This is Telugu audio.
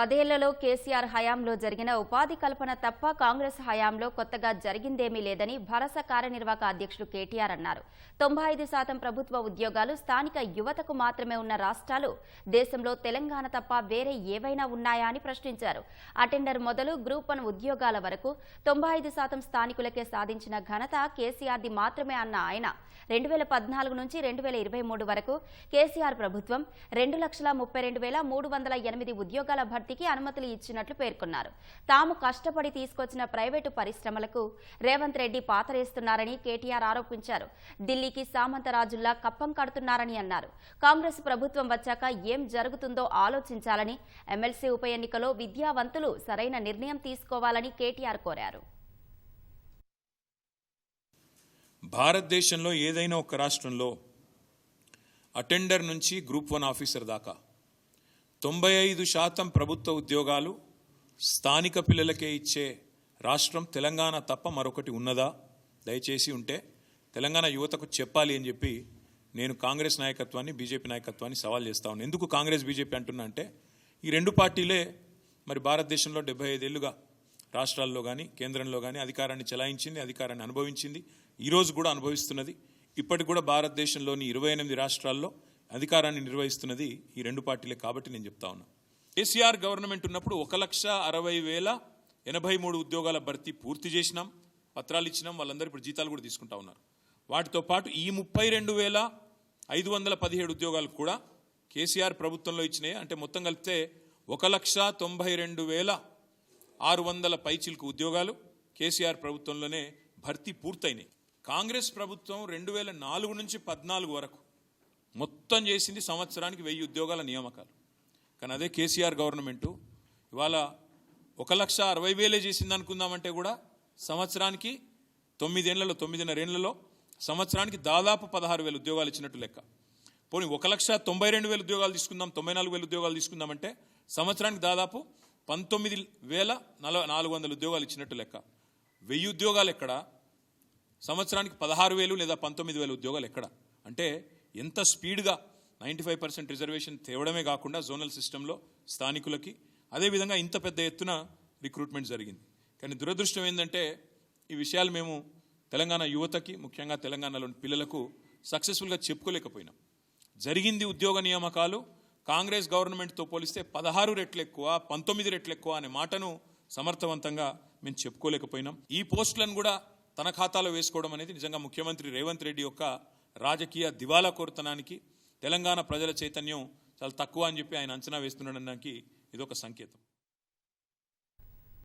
పదేళ్ళలో కేసీఆర్ హయాంలో జరిగిన ఉపాధి కల్పన తప్ప కాంగ్రెస్ హయాంలో కొత్తగా జరిగిందేమీ లేదని భరస కార్యనిర్వాహక అధ్యక్షుడు కేటీఆర్ అన్నారు. తొంభై ఐదు శాతం ప్రభుత్వ ఉద్యోగాలు స్థానిక యువతకు మాత్రమే ఉన్న రాష్ట్రాలు దేశంలో తెలంగాణ తప్ప వేరే ఏవైనా ఉన్నాయా అని ప్రశ్నించారు. అటెండర్ మొదలు గ్రూప్ వన్ ఉద్యోగాల వరకు తొంభై ఐదు శాతం స్థానికులకే సాధించిన ఘనత కేసీఆర్ది మాత్రమే అన్న ఆయన. రెండు వేల పద్నాలుగు నుంచి రెండు వేల ఇరవై మూడు వరకు కేసీఆర్ ప్రభుత్వం రెండు లక్షల ముప్పై రెండు వేల మూడు వందల ఎనిమిది ఉద్యోగాల భర్తీకి అనుమతులు ఇచ్చినట్లు పేర్కొన్నారు. తాము కష్టపడి తీసుకొచ్చిన ప్రైవేటు పరిశ్రమలకు రేవంత్ రెడ్డి పాతరేస్తున్నారని కేటీఆర్ ఆరోపించారు. ఢిల్లీకి సామంతరాజుల్లా కప్పం కడుతున్నారని అన్నారు. కాంగ్రెస్ ప్రభుత్వం వచ్చాక ఏం జరుగుతుందో ఆలోచించాలని ఎమ్మెల్సీ ఉప ఎన్నికలో విద్యావంతులు సరైన నిర్ణయం తీసుకోవాలని కేటీఆర్ కోరారు. భారతదేశంలో ఏదైనా ఒక రాష్ట్రంలో అటెండర్ నుంచి గ్రూప్ వన్ ఆఫీసర్ దాకా తొంభై ఐదు శాతం ప్రభుత్వ ఉద్యోగాలు స్థానిక పిల్లలకే ఇచ్చే రాష్ట్రం తెలంగాణ తప్ప మరొకటి ఉన్నదా? దయచేసి ఉంటే తెలంగాణ యువతకు చెప్పాలి అని చెప్పి నేను కాంగ్రెస్ నాయకత్వాన్ని బీజేపీ నాయకత్వాన్ని సవాల్ చేస్తా ఉన్నాను ఎందుకు కాంగ్రెస్ బీజేపీ అంటున్నా అంటే ఈ రెండు పార్టీలే మరి భారతదేశంలో డెబ్బై ఐదేళ్ళుగా రాష్ట్రాల్లో కానీ కేంద్రంలో కానీ అధికారాన్ని చెలాయించింది అధికారాన్ని అనుభవించింది. ఈరోజు కూడా అనుభవిస్తున్నది. ఇప్పటికి కూడా భారతదేశంలోని ఇరవై ఎనిమిది రాష్ట్రాల్లో అధికారాన్ని నిర్వహిస్తున్నది ఈ రెండు పార్టీలే కాబట్టి నేను చెప్తా ఉన్నా. కేసీఆర్ గవర్నమెంట్ ఉన్నప్పుడు ఒక లక్ష అరవై వేల ఎనభై మూడు ఉద్యోగాల భర్తీ పూర్తి చేసినాం పత్రాలు ఇచ్చినాం వాళ్ళందరూ ఇప్పుడు జీతాలు కూడా తీసుకుంటా ఉన్నారు. వాటితో పాటు ఈ ముప్పై రెండు వేల ఐదు వందల పదిహేడు ఉద్యోగాలు కూడా కేసీఆర్ ప్రభుత్వంలో ఇచ్చినాయి. అంటే మొత్తం కలిపితే ఒక లక్ష తొంభై రెండు వేల ఆరు వందల పైచిల్కు ఉద్యోగాలు కేసీఆర్ ప్రభుత్వంలోనే భర్తీ పూర్తయినాయి. కాంగ్రెస్ ప్రభుత్వం రెండు వేల నాలుగు నుంచి పద్నాలుగు వరకు మొత్తం చేసింది సంవత్సరానికి వెయ్యి ఉద్యోగాల నియామకాలు. కానీ అదే కేసీఆర్ గవర్నమెంటు ఇవాళ ఒక లక్ష అరవై వేలే చేసింది అనుకుందామంటే కూడా సంవత్సరానికి తొమ్మిదేళ్ళలో తొమ్మిదిన్నరేళ్ళలో సంవత్సరానికి దాదాపు పదహారు వేల ఉద్యోగాలు ఇచ్చినట్టు లెక్క. పోనీ ఒక లక్ష తొంభై రెండు వేల ఉద్యోగాలు తీసుకుందాం తొంభై నాలుగు వేల ఉద్యోగాలు తీసుకుందామంటే సంవత్సరానికి దాదాపు పంతొమ్మిది వేల నాలుగు వందల ఉద్యోగాలు ఇచ్చినట్టు లెక్క. వెయ్యి ఉద్యోగాలు ఎక్కడ? సంవత్సరానికి పదహారు వేలు లేదా పంతొమ్మిది వేల ఉద్యోగాలు ఎక్కడ? అంటే ఎంత స్పీడ్గా నైంటీ ఫైవ్ పర్సెంట్ రిజర్వేషన్ తేవడమే కాకుండా జోనల్ సిస్టంలో స్థానికులకి అదేవిధంగా ఇంత పెద్ద ఎత్తున రిక్రూట్మెంట్ జరిగింది. కానీ దురదృష్టం ఏంటంటే ఈ విషయాలు మేము తెలంగాణ యువతకి ముఖ్యంగా తెలంగాణలోని పిల్లలకు సక్సెస్ఫుల్గా చెప్పుకోలేకపోయినాం. జరిగింది ఉద్యోగ నియామకాలు కాంగ్రెస్ గవర్నమెంట్తో పోలిస్తే పదహారు రెట్లు ఎక్కువ పంతొమ్మిది రెట్లు ఎక్కువ అనే మాటను సమర్థవంతంగా మేము చెప్పుకోలేకపోయినాం. ఈ పోస్టులను కూడా తన ఖాతాలో వేసుకోవడం అనేది నిజంగా ముఖ్యమంత్రి రేవంత్ రెడ్డి యొక్క రాజకీయ దివాలా కోరుతనానికి తెలంగాణ ప్రజల చైతన్యం చాలా తక్కువ అని చెప్పి ఆయన అంచనా వేస్తున్నాడనడానికి ఇదొక సంకేతం.